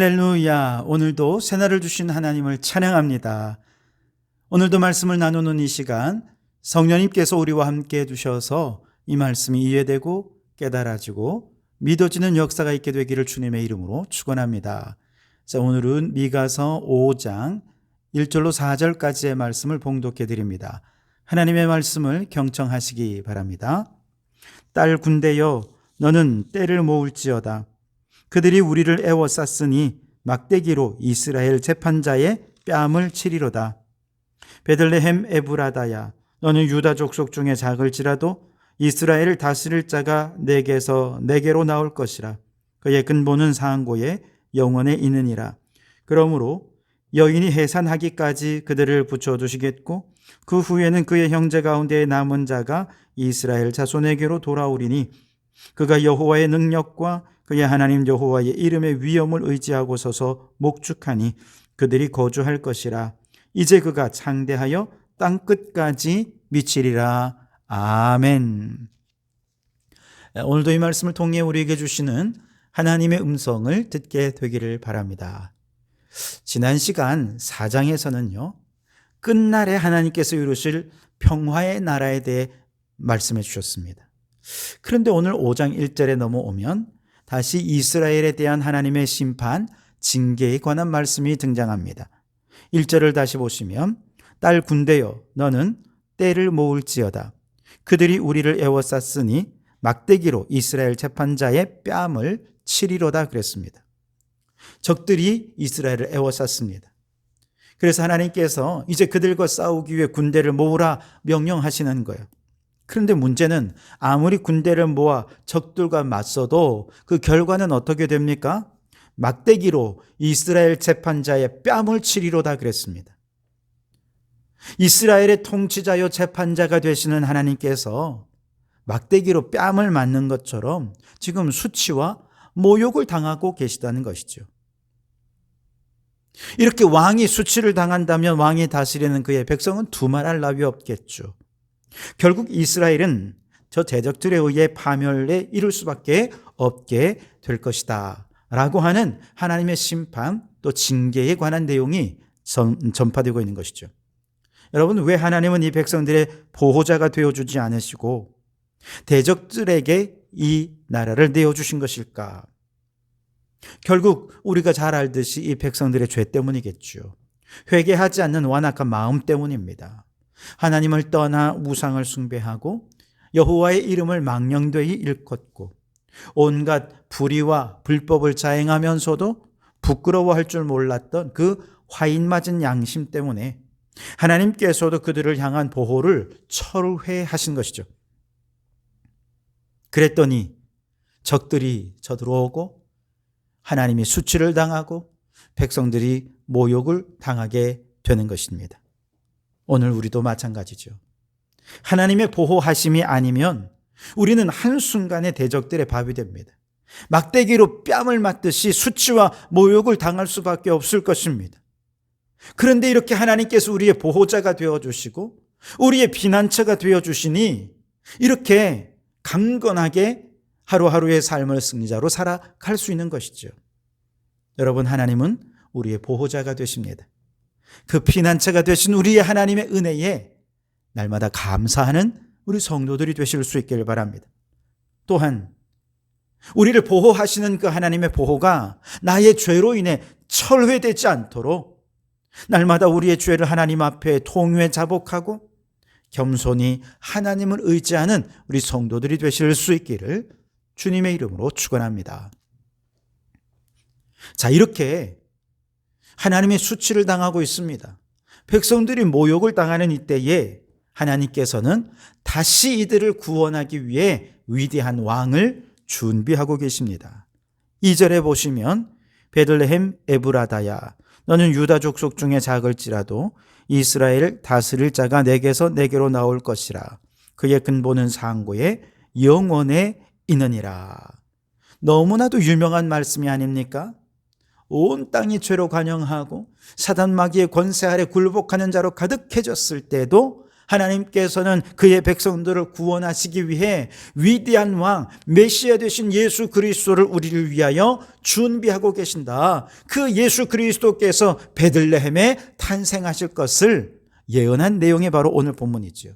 할렐루야. 오늘도 새날을 주신 하나님을 찬양합니다. 오늘도 말씀을 나누는 이 시간 성령님께서 우리와 함께 해 주셔서 이 말씀이 이해되고 깨달아지고 믿어지는 역사가 있게 되기를 주님의 이름으로 축원합니다. 자, 오늘은 미가서 5장 1절로 4절까지의 말씀을 봉독해 드립니다. 하나님의 말씀을 경청하시기 바랍니다. 딸 군대여 너는 때를 모을지어다. 그들이 우리를 애워쌌으니 막대기로 이스라엘 재판자의 뺨을 치리로다. 베들레헴 에브라다야 너는 유다 족속 중에 작을지라도 이스라엘을 다스릴 자가 내게서 내게로 나올 것이라. 그의 근본은 상고에 영원에 있느니라. 그러므로 여인이 해산하기까지 그들을 붙여두시겠고 그 후에는 그의 형제 가운데 남은 자가 이스라엘 자손에게로 돌아오리니 그가 여호와의 능력과 그의 하나님 여호와의 이름의 위엄을 의지하고 서서 목축하니 그들이 거주할 것이라 이제 그가 창대하여 땅 끝까지 미치리라 아멘. 오늘도 이 말씀을 통해 우리에게 주시는 하나님의 음성을 듣게 되기를 바랍니다. 지난 시간 4장에서는요, 끝날에 하나님께서 이루실 평화의 나라에 대해 말씀해 주셨습니다. 그런데 오늘 5장 1절에 넘어오면 다시 이스라엘에 대한 하나님의 심판, 징계에 관한 말씀이 등장합니다. 1절을 다시 보시면 딸 군대여 너는 때를 모을지어다. 그들이 우리를 애워쌌으니 막대기로 이스라엘 재판자의 뺨을 치리로다 그랬습니다. 적들이 이스라엘을 애워쌌습니다. 그래서 하나님께서 이제 그들과 싸우기 위해 군대를 모으라 명령하시는 거예요. 그런데 문제는 아무리 군대를 모아 적들과 맞서도 그 결과는 어떻게 됩니까? 막대기로 이스라엘 재판자의 뺨을 치리로다 그랬습니다. 이스라엘의 통치자요 재판자가 되시는 하나님께서 막대기로 뺨을 맞는 것처럼 지금 수치와 모욕을 당하고 계시다는 것이죠. 이렇게 왕이 수치를 당한다면 왕이 다스리는 그의 백성은 두말할 나위 없겠죠. 결국 이스라엘은 저 대적들에 의해 파멸에 이를 수밖에 없게 될 것이다. 라고 하는 하나님의 심판 또 징계에 관한 내용이 전파되고 있는 것이죠. 여러분, 왜 하나님은 이 백성들의 보호자가 되어주지 않으시고 대적들에게 이 나라를 내어주신 것일까? 결국 우리가 잘 알듯이 이 백성들의 죄 때문이겠죠. 회개하지 않는 완악한 마음 때문입니다. 하나님을 떠나 우상을 숭배하고 여호와의 이름을 망령되이 일컫고 온갖 불의와 불법을 자행하면서도 부끄러워할 줄 몰랐던 그 화인 맞은 양심 때문에 하나님께서도 그들을 향한 보호를 철회하신 것이죠. 그랬더니 적들이 저들어오고 하나님이 수치를 당하고 백성들이 모욕을 당하게 되는 것입니다. 오늘 우리도 마찬가지죠. 하나님의 보호하심이 아니면 우리는 한순간에 대적들의 밥이 됩니다. 막대기로 뺨을 맞듯이 수치와 모욕을 당할 수밖에 없을 것입니다. 그런데 이렇게 하나님께서 우리의 보호자가 되어 주시고 우리의 비난처가 되어 주시니 이렇게 강건하게 하루하루의 삶을 승리자로 살아갈 수 있는 것이죠. 여러분, 하나님은 우리의 보호자가 되십니다. 그 피난처가 되신 우리의 하나님의 은혜에 날마다 감사하는 우리 성도들이 되실 수 있기를 바랍니다. 또한 우리를 보호하시는 그 하나님의 보호가 나의 죄로 인해 철회되지 않도록 날마다 우리의 죄를 하나님 앞에 통회 자복하고 겸손히 하나님을 의지하는 우리 성도들이 되실 수 있기를 주님의 이름으로 축원합니다. 자, 이렇게 하나님의 수치를 당하고 있습니다. 백성들이 모욕을 당하는 이때에 하나님께서는 다시 이들을 구원하기 위해 위대한 왕을 준비하고 계십니다. 2절에 보시면 베들레헴 에브라다야 너는 유다 족속 중에 작을지라도 이스라엘 다스릴 자가 내게서 내게로 나올 것이라 그의 근본은 상고에 영원에 있느니라. 너무나도 유명한 말씀이 아닙니까? 온 땅이 죄로 관영하고 사단 마귀의 권세 아래 굴복하는 자로 가득해졌을 때도 하나님께서는 그의 백성들을 구원하시기 위해 위대한 왕 메시아 되신 예수 그리스도를 우리를 위하여 준비하고 계신다. 그 예수 그리스도께서 베들레헴에 탄생하실 것을 예언한 내용이 바로 오늘 본문이죠.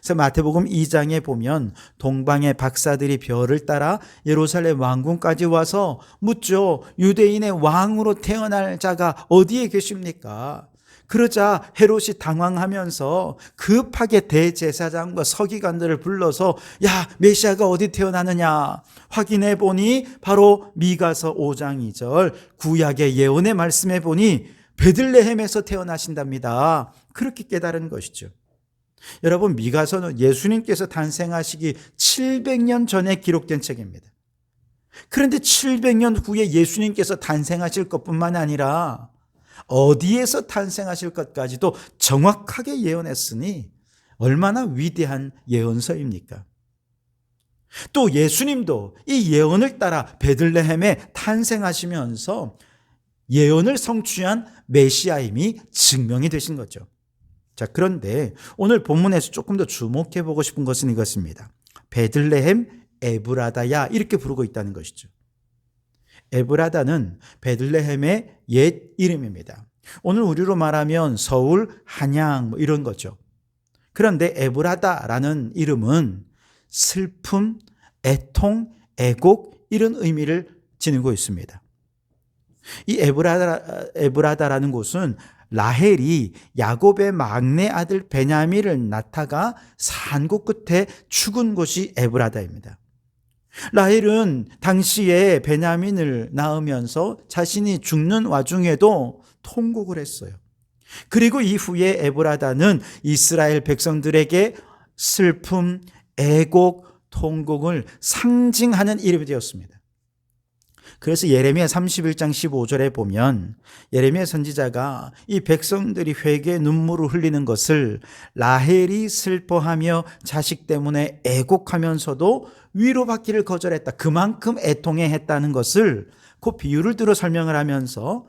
그래서 마태복음 2장에 보면 동방의 박사들이 별을 따라 예루살렘 왕궁까지 와서 묻죠. 유대인의 왕으로 태어날 자가 어디에 계십니까? 그러자 헤롯이 당황하면서 급하게 대제사장과 서기관들을 불러서 야 메시아가 어디 태어나느냐 확인해 보니 바로 미가서 5장 2절 구약의 예언의 말씀해 보니 베들레헴에서 태어나신답니다. 그렇게 깨달은 것이죠. 여러분 미가서는 예수님께서 탄생하시기 700년 전에 기록된 책입니다. 그런데 700년 후에 예수님께서 탄생하실 것뿐만 아니라 어디에서 탄생하실 것까지도 정확하게 예언했으니 얼마나 위대한 예언서입니까? 또 예수님도 이 예언을 따라 베들레헴에 탄생하시면서 예언을 성취한 메시아임이 증명이 되신 거죠. 자, 그런데 오늘 본문에서 조금 더 주목해 보고 싶은 것은 이것입니다. 베들레헴 에브라다야 이렇게 부르고 있다는 것이죠. 에브라다는 베들레헴의 옛 이름입니다. 오늘 우리로 말하면 서울, 한양 뭐 이런 거죠. 그런데 에브라다라는 이름은 슬픔, 애통, 애곡 이런 의미를 지니고 있습니다. 이 에브라다, 에브라다라는 곳은 라헬이 야곱의 막내 아들 베냐민을 낳다가 산곳 끝에 죽은 곳이 에브라다입니다. 라헬은 당시에 베냐민을 낳으면서 자신이 죽는 와중에도 통곡을 했어요. 그리고 이후에 에브라다는 이스라엘 백성들에게 슬픔, 애곡, 통곡을 상징하는 이름이 되었습니다. 그래서 예레미야 31장 15절에 보면 예레미야 선지자가 이 백성들이 회개 눈물을 흘리는 것을 라헬이 슬퍼하며 자식 때문에 애곡하면서도 위로받기를 거절했다. 그만큼 애통해 했다는 것을 그 비유를 들어 설명을 하면서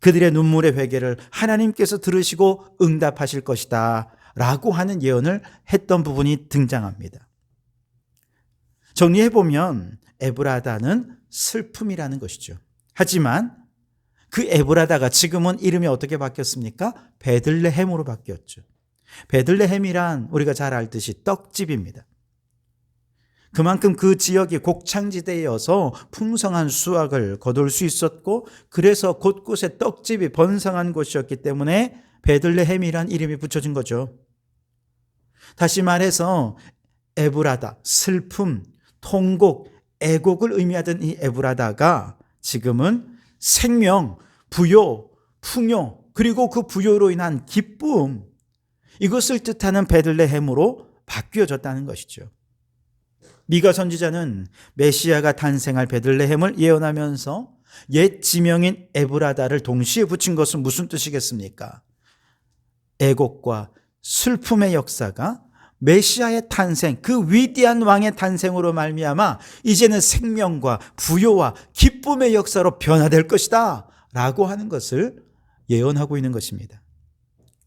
그들의 눈물의 회개를 하나님께서 들으시고 응답하실 것이다. 라고 하는 예언을 했던 부분이 등장합니다. 정리해보면 에브라다는 슬픔이라는 것이죠. 하지만 그 에브라다가 지금은 이름이 어떻게 바뀌었습니까? 베들레헴으로 바뀌었죠. 베들레헴이란 우리가 잘 알듯이 떡집입니다. 그만큼 그 지역이 곡창지대여서 풍성한 수확을 거둘 수 있었고 그래서 곳곳에 떡집이 번성한 곳이었기 때문에 베들레헴이란 이름이 붙여진 거죠. 다시 말해서 에브라다, 슬픔, 통곡, 애곡을 의미하던 이 에브라다가 지금은 생명, 부요, 풍요, 그리고 그 부요로 인한 기쁨, 이것을 뜻하는 베들레헴으로 바뀌어졌다는 것이죠. 미가 선지자는 메시아가 탄생할 베들레헴을 예언하면서 옛 지명인 에브라다를 동시에 붙인 것은 무슨 뜻이겠습니까? 애곡과 슬픔의 역사가 메시아의 탄생, 그 위대한 왕의 탄생으로 말미암아 이제는 생명과 부요와 기쁨의 역사로 변화될 것이다. 라고 하는 것을 예언하고 있는 것입니다.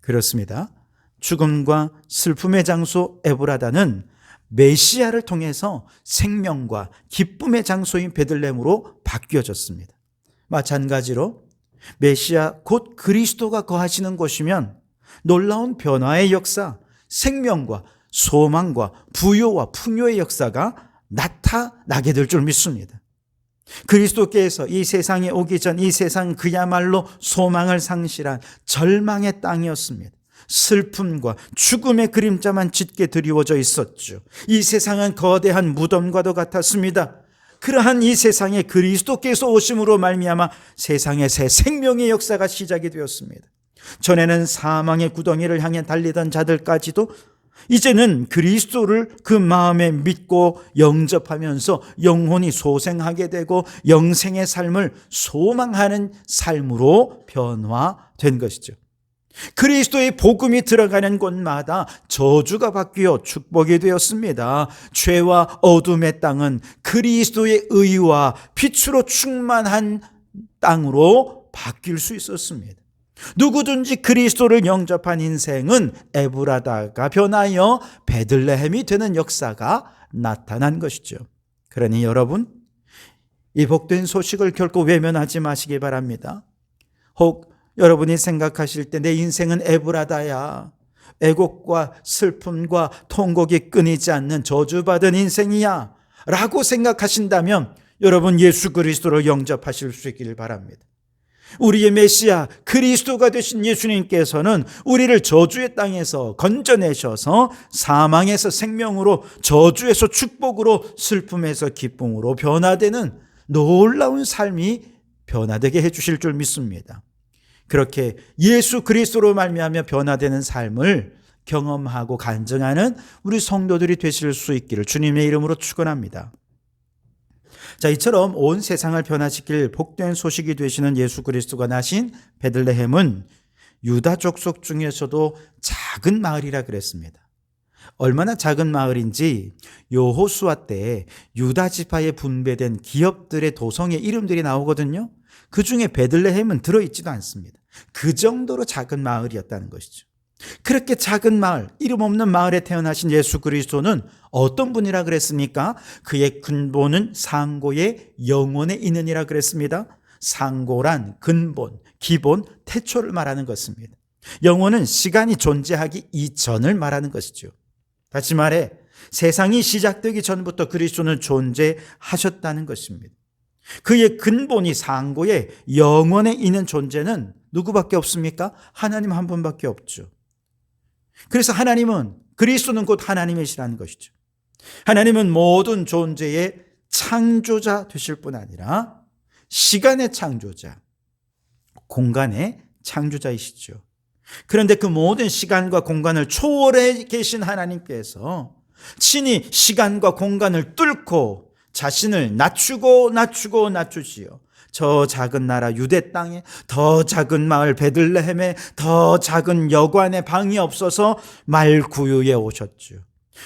그렇습니다. 죽음과 슬픔의 장소 에브라다는 메시아를 통해서 생명과 기쁨의 장소인 베들렘으로 바뀌어졌습니다. 마찬가지로 메시아 곧 그리스도가 거하시는 곳이면 놀라운 변화의 역사, 생명과 소망과 부요와 풍요의 역사가 나타나게 될 줄 믿습니다. 그리스도께서 이 세상에 오기 전 이 세상 그야말로 소망을 상실한 절망의 땅이었습니다. 슬픔과 죽음의 그림자만 짙게 드리워져 있었죠. 이 세상은 거대한 무덤과도 같았습니다. 그러한 이 세상에 그리스도께서 오심으로 말미암아 세상의 새 생명의 역사가 시작이 되었습니다. 전에는 사망의 구덩이를 향해 달리던 자들까지도 이제는 그리스도를 그 마음에 믿고 영접하면서 영혼이 소생하게 되고 영생의 삶을 소망하는 삶으로 변화된 것이죠. 그리스도의 복음이 들어가는 곳마다 저주가 바뀌어 축복이 되었습니다. 죄와 어둠의 땅은 그리스도의 의와 빛으로 충만한 땅으로 바뀔 수 있었습니다. 누구든지 그리스도를 영접한 인생은 에브라다가 변하여 베들레헴이 되는 역사가 나타난 것이죠. 그러니 여러분, 이 복된 소식을 결코 외면하지 마시기 바랍니다. 혹 여러분이 생각하실 때 내 인생은 에브라다야. 애곡과 슬픔과 통곡이 끊이지 않는 저주받은 인생이야. 라고 생각하신다면 여러분 예수 그리스도를 영접하실 수 있기를 바랍니다. 우리의 메시아 그리스도가 되신 예수님께서는 우리를 저주의 땅에서 건져내셔서 사망에서 생명으로 저주에서 축복으로 슬픔에서 기쁨으로 변화되는 놀라운 삶이 변화되게 해 주실 줄 믿습니다. 그렇게 예수 그리스도로 말미암아 변화되는 삶을 경험하고 간증하는 우리 성도들이 되실 수 있기를 주님의 이름으로 축원합니다. 자, 이처럼 온 세상을 변화시킬 복된 소식이 되시는 예수 그리스도가 나신 베들레헴은 유다 족속 중에서도 작은 마을이라 그랬습니다. 얼마나 작은 마을인지 요호수아 때 유다 지파에 분배된 기업들의 도성의 이름들이 나오거든요. 그 중에 베들레헴은 들어있지도 않습니다. 그 정도로 작은 마을이었다는 것이죠. 그렇게 작은 마을, 이름 없는 마을에 태어나신 예수 그리스도는 어떤 분이라 그랬습니까? 그의 근본은 상고의 영혼에 있느니라 그랬습니다. 상고란 근본, 기본, 태초를 말하는 것입니다. 영혼은 시간이 존재하기 이전을 말하는 것이죠. 다시 말해 세상이 시작되기 전부터 그리스도는 존재하셨다는 것입니다. 그의 근본이 상고의 영원에 있는 존재는 누구밖에 없습니까? 하나님 한 분밖에 없죠. 그래서 하나님은 그리스도는 곧 하나님이시라는 것이죠. 하나님은 모든 존재의 창조자 되실 뿐 아니라 시간의 창조자, 공간의 창조자이시죠. 그런데 그 모든 시간과 공간을 초월해 계신 하나님께서 친히 시간과 공간을 뚫고 자신을 낮추고 낮추고 낮추지요. 저 작은 나라 유대 땅에 더 작은 마을 베들레헴에 더 작은 여관에 방이 없어서 말구유에 오셨죠.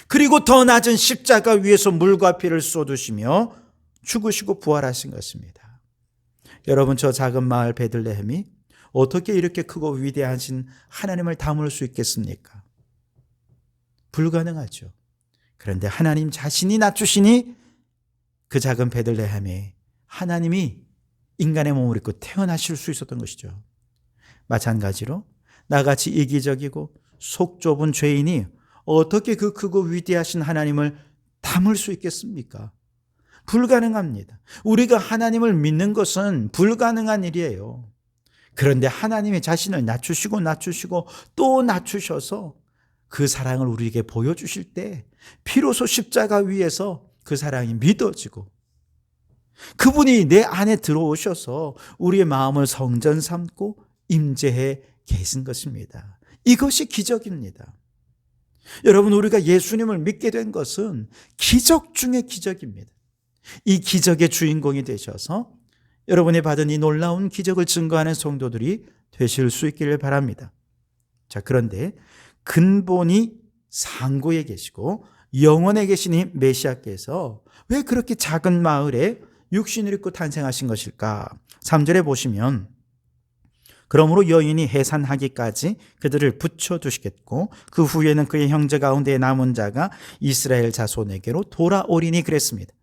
그리고 더 낮은 십자가 위에서 물과 피를 쏟으시며 죽으시고 부활하신 것입니다. 여러분 저 작은 마을 베들레헴이 어떻게 이렇게 크고 위대하신 하나님을 담을 수 있겠습니까? 불가능하죠. 그런데 하나님 자신이 낮추시니 그 작은 베들레헴에 하나님이 인간의 몸을 입고 태어나실 수 있었던 것이죠. 마찬가지로 나같이 이기적이고 속 좁은 죄인이 어떻게 그 크고 위대하신 하나님을 담을 수 있겠습니까? 불가능합니다. 우리가 하나님을 믿는 것은 불가능한 일이에요. 그런데 하나님의 자신을 낮추시고 낮추시고 또 낮추셔서 그 사랑을 우리에게 보여주실 때 비로소 십자가 위에서 그 사랑이 믿어지고 그분이 내 안에 들어오셔서 우리의 마음을 성전 삼고 임재해 계신 것입니다. 이것이 기적입니다. 여러분 우리가 예수님을 믿게 된 것은 기적 중의 기적입니다. 이 기적의 주인공이 되셔서 여러분이 받은 이 놀라운 기적을 증거하는 성도들이 되실 수 있기를 바랍니다. 자, 그런데 근본이 상고에 계시고 영원에 계신 이 메시아께서 왜 그렇게 작은 마을에 육신을 입고 탄생하신 것일까? 3절에 보시면 그러므로 여인이 해산하기까지 그들을 붙여두시겠고 그 후에는 그의 형제 가운데 남은 자가 이스라엘 자손에게로 돌아오리니 그랬습니다.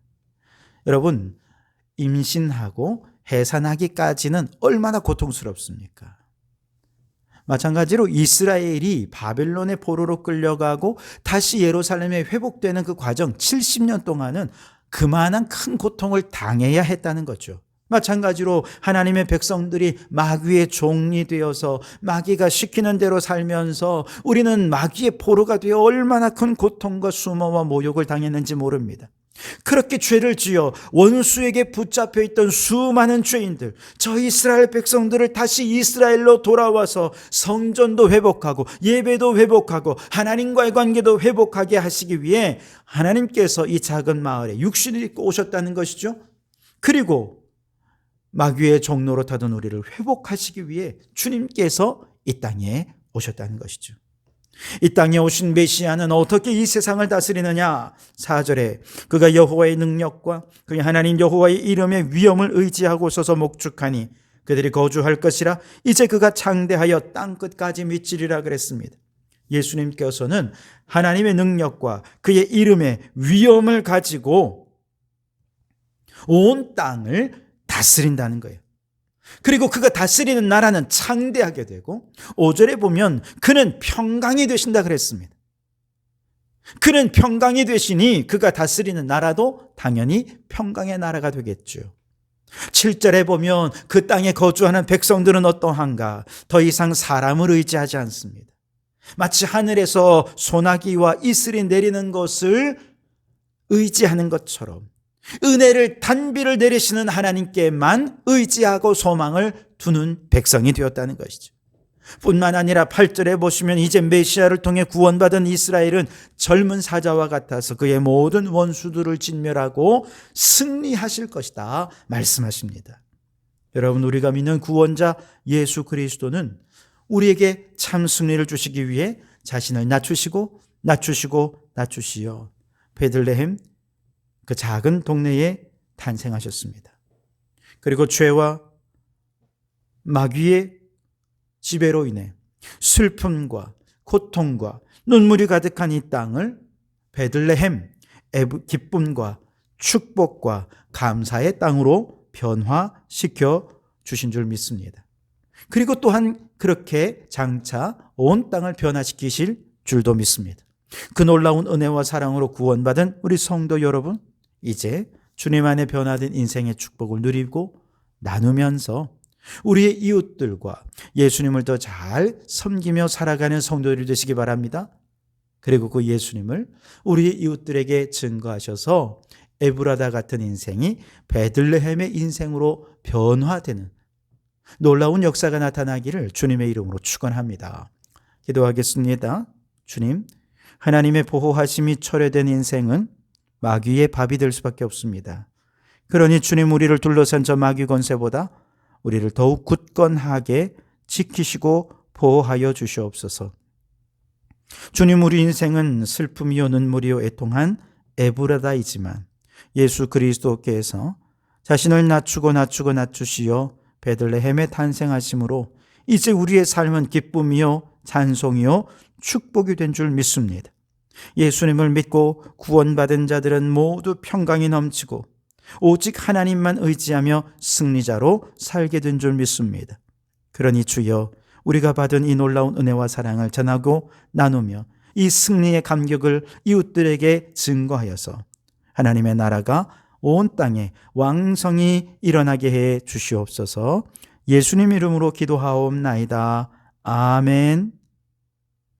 여러분 임신하고 해산하기까지는 얼마나 고통스럽습니까? 마찬가지로 이스라엘이 바벨론의 포로로 끌려가고 다시 예루살렘에 회복되는 그 과정 70년 동안은 그만한 큰 고통을 당해야 했다는 거죠. 마찬가지로 하나님의 백성들이 마귀의 종이 되어서 마귀가 시키는 대로 살면서 우리는 마귀의 포로가 되어 얼마나 큰 고통과 수모와 모욕을 당했는지 모릅니다. 그렇게 죄를 지어 원수에게 붙잡혀 있던 수많은 죄인들, 저 이스라엘 백성들을 다시 이스라엘로 돌아와서 성전도 회복하고 예배도 회복하고 하나님과의 관계도 회복하게 하시기 위해 하나님께서 이 작은 마을에 육신을 입고 오셨다는 것이죠. 그리고 마귀의 종로로 타던 우리를 회복하시기 위해 주님께서 이 땅에 오셨다는 것이죠. 이 땅에 오신 메시아는 어떻게 이 세상을 다스리느냐? 4절에 그가 여호와의 능력과 그의 하나님 여호와의 이름의 위엄을 의지하고 서서 목축하니 그들이 거주할 것이라 이제 그가 창대하여 땅 끝까지 미치리라 그랬습니다. 예수님께서는 하나님의 능력과 그의 이름의 위엄을 가지고 온 땅을 다스린다는 거예요. 그리고 그가 다스리는 나라는 창대하게 되고 5절에 보면 그는 평강이 되신다 그랬습니다. 그는 평강이 되시니 그가 다스리는 나라도 당연히 평강의 나라가 되겠죠. 7절에 보면 그 땅에 거주하는 백성들은 어떠한가? 더 이상 사람을 의지하지 않습니다. 마치 하늘에서 소나기와 이슬이 내리는 것을 의지하는 것처럼 은혜를 단비를 내리시는 하나님께만 의지하고 소망을 두는 백성이 되었다는 것이죠. 뿐만 아니라 8절에 보시면 이제 메시아를 통해 구원받은 이스라엘은 젊은 사자와 같아서 그의 모든 원수들을 진멸하고 승리하실 것이다 말씀하십니다. 여러분 우리가 믿는 구원자 예수 그리스도는 우리에게 참 승리를 주시기 위해 자신을 낮추시고 낮추시고 낮추시어 베들레헴 그 작은 동네에 탄생하셨습니다. 그리고 죄와 마귀의 지배로 인해 슬픔과 고통과 눈물이 가득한 이 땅을 베들레헴 기쁨과 축복과 감사의 땅으로 변화시켜 주신 줄 믿습니다. 그리고 또한 그렇게 장차 온 땅을 변화시키실 줄도 믿습니다. 그 놀라운 은혜와 사랑으로 구원받은 우리 성도 여러분, 이제 주님 안에 변화된 인생의 축복을 누리고 나누면서 우리의 이웃들과 예수님을 더 잘 섬기며 살아가는 성도들이 되시기 바랍니다. 그리고 그 예수님을 우리의 이웃들에게 증거하셔서 에브라다 같은 인생이 베들레헴의 인생으로 변화되는 놀라운 역사가 나타나기를 주님의 이름으로 축원합니다. 기도하겠습니다. 주님, 하나님의 보호하심이 철회된 인생은 마귀의 밥이 될 수밖에 없습니다. 그러니 주님 우리를 둘러싼 저 마귀 권세보다 우리를 더욱 굳건하게 지키시고 보호하여 주시옵소서. 주님 우리 인생은 슬픔이요 눈물이요 애통한 에브라다이지만 예수 그리스도께서 자신을 낮추고 낮추고 낮추시어 베들레헴에 탄생하심으로 이제 우리의 삶은 기쁨이요 찬송이요 축복이 된 줄 믿습니다. 예수님을 믿고 구원받은 자들은 모두 평강이 넘치고 오직 하나님만 의지하며 승리자로 살게 된 줄 믿습니다. 그러니 주여 우리가 받은 이 놀라운 은혜와 사랑을 전하고 나누며 이 승리의 감격을 이웃들에게 증거하여서 하나님의 나라가 온 땅에 왕성히 일어나게 해 주시옵소서 예수님 이름으로 기도하옵나이다. 아멘.